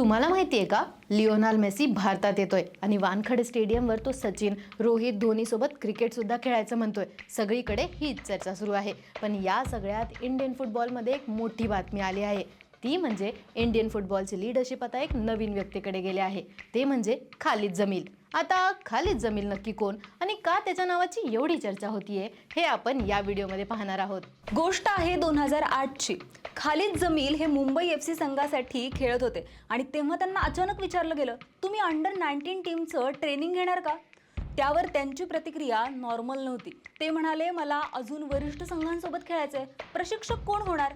तुम्हाला माहिती आहे का? लिओनाल मेसी भारतात येतोय. आणि वानखडे स्टेडियमवर तो सचिन रोहित धोनीसोबत क्रिकेटसुद्धा खेळायचं म्हणतोय. सगळीकडे हीच चर्चा सुरू आहे. पण या सगळ्यात इंडियन फुटबॉलमध्ये एक मोठी बातमी आली आहे. ती म्हणजे इंडियन फुटबॉलची लीडरशिप आता एक नवीन व्यक्तीकडे गेले आहे. ते म्हणजे खालिद जमील. आता खालिद जमील नक्की कोण आणि का त्याच्या नावाची एवढी चर्चा होतीये हे आपण या व्हिडिओमध्ये पाहणार आहोत. गोष्ट आहे दोन हजार आठची. खालिद जमील हे मुंबई एफ सी संघासाठी खेळत होते आणि तेव्हा त्यांना अचानक विचारलं गेलं तुम्ही अंडर नाईन्टीन टीमचं ट्रेनिंग घेणार का? त्यावर त्यांची प्रतिक्रिया नॉर्मल नव्हती. ते म्हणाले मला अजून वरिष्ठ संघांसोबत खेळायचंय. प्रशिक्षक कोण होणार?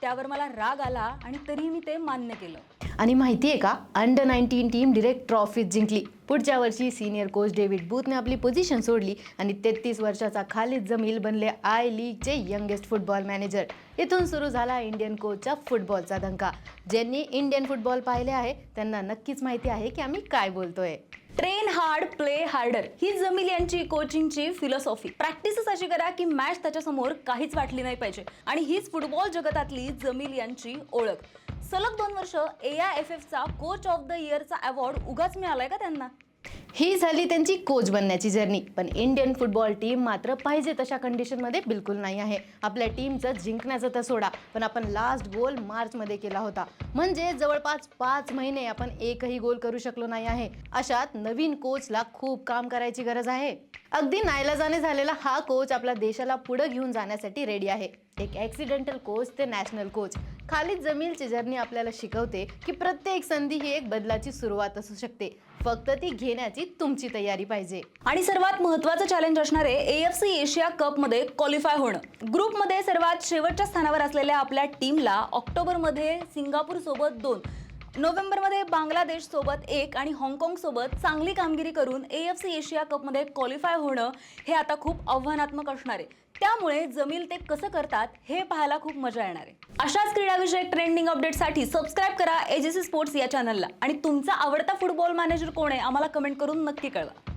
त्यावर मला राग आला आणि तरीही मी ते मान्य केलं. आणि माहिती आहे का अंडर नाईन्टीन टीम डिरेक्ट ट्रॉफीत जिंकली. पुढच्या वर्षी सिनियर कोच डेव्हिड बूथने आपली पोझिशन सोडली आणि तेहतीस वर्षाचा खालिद जमील बनले आय लीगचे यंगेस्ट फुटबॉल मॅनेजर इथून सुरू झाला इंडियन कोचचा फुटबॉलचा धंका ज्यांनी इंडियन फुटबॉल पाहिले आहे त्यांना नक्कीच माहिती आहे की आम्ही काय बोलतोय. ट्रेन हार्ड प्ले हार्डर ही जमील यांची कोचिंगची फिलॉसॉफी प्रॅक्टिसच अशी करा की मॅच त्याच्यासमोर काहीच वाटली नाही पाहिजे. आणि हीच फुटबॉल जगतातली जमील यांची ओळख. सलग दोन वर्ष ए आय एफ एफचा कोच ऑफ द इयरचा अवॉर्ड उगाच मिळालाय का त्यांना? ही झाली त्यांची कोच बनण्याची जर्नी पण इंडियन फुटबॉल टीम मात्र पाहिजे तशा कंडिशनमध्ये बिलकुल नाही आहे. आपल्या टीमचं जिंकण्याचं तर सोडा पण आपण लास्ट गोल मार्चमध्ये केला होता. म्हणजे जवळपास पाच महिने आपण एकही गोल करू शकलो नाही आहे. अशात नवीन कोचला खूप काम करायची गरज आहे. अगदी नायलाजाने झालेला हा कोच आपल्या देशाला पुढे घेऊन जाण्यासाठी रेडी आहे. एक ॲक्सिडेंटल कोच ते नॅशनल कोच खालीद जमीलची जर्नी आपल्याला शिकवते की प्रत्येक संधी ही एक बदलाची सुरुवात असू शकते. फक्त ती घेण्याची तुमची तयारी पाहिजे. आणि सर्वात महत्त्वाचं चॅलेंज असणारे एफ सी एशिया कपमध्ये क्वालिफाय होणं. ग्रुपमध्ये सर्वात शेवटच्या स्थानावर असलेल्या आपल्या टीमला ऑक्टोबरमध्ये सिंगापूर सोबत दोन. नोव्हेंबरमध्ये बांगलादेश सोबत एक आणि हाँगकाँग सोबत चांगली कामगिरी करून ए एफ सी एशिया कपमध्ये क्वालिफाय होणं हे आता खूप आव्हानात्मक असणार आहे. त्यामुळे जमील ते कसं करतात हे पाहायला खूप मजा येणार आहे. अशाच क्रीडाविषयक ट्रेंडिंग अपडेटसाठी सबस्क्राईब करा एजेसी स्पोर्ट्स या चॅनलला आणि तुमचा आवडता फुटबॉल मॅनेजर कोण आहे आम्हाला कमेंट करून नक्की कळवा.